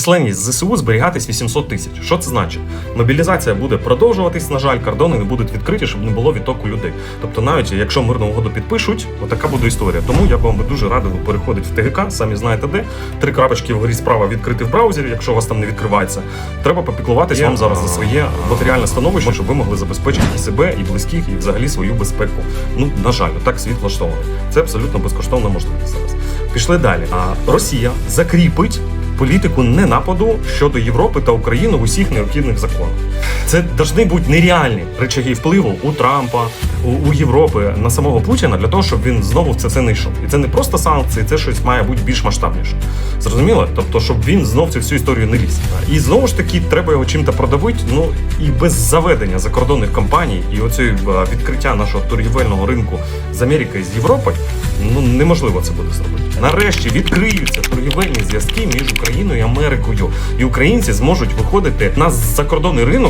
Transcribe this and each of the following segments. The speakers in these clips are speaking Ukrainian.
численність ЗСУ зберігатись 800 тисяч. Що це значить? Мобілізація буде продовжуватись. На жаль, кордони не будуть відкриті, щоб не було відтоку людей. Тобто, навіть якщо мирну угоду підпишуть, отака буде історія. Тому я б вам би дуже радив переходити в ТГК, самі знаєте де. Три крапочки вгорі справа відкрити в браузері, якщо у вас там не відкривається. Треба попіклуватись вам зараз за своє матеріальне становище, щоб ви могли забезпечити і себе, і близьких, і взагалі свою безпеку. Ну на жаль, так світ влаштований. Це абсолютно безкоштовна можливість зараз. Пішли далі. А Росія закріпить політику ненападу щодо Європи та України в усіх необхідних законах. Це повинні бути нереальні речаги впливу у Трампа, у, у Європи на самого Путіна для того, щоб він знову в це все не йшов. І це не просто санкції, це щось має бути більш масштабніше. Зрозуміло? Тобто, щоб він знов цю всю історію не ліз. І знову ж таки, треба його чим-то продавити. Ну і без заведення закордонних компаній і оцієї е, відкриття нашого торгівельного ринку з Америки і з Європи, ну неможливо це буде зробити. Нарешті відкриються торгівельні зв'язки між Україною і Америкою, і українці зможуть виходити на закордонний ринок,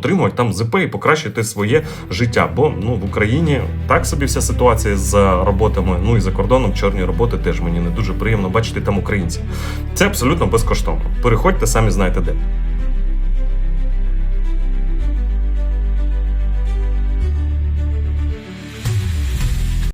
отримувати там ЗП і покращити своє життя. Бо ну в Україні так собі вся ситуація з роботами, ну і за кордоном чорні роботи теж мені не дуже приємно бачити там українців. Це абсолютно безкоштовно. Переходьте, самі знаєте де.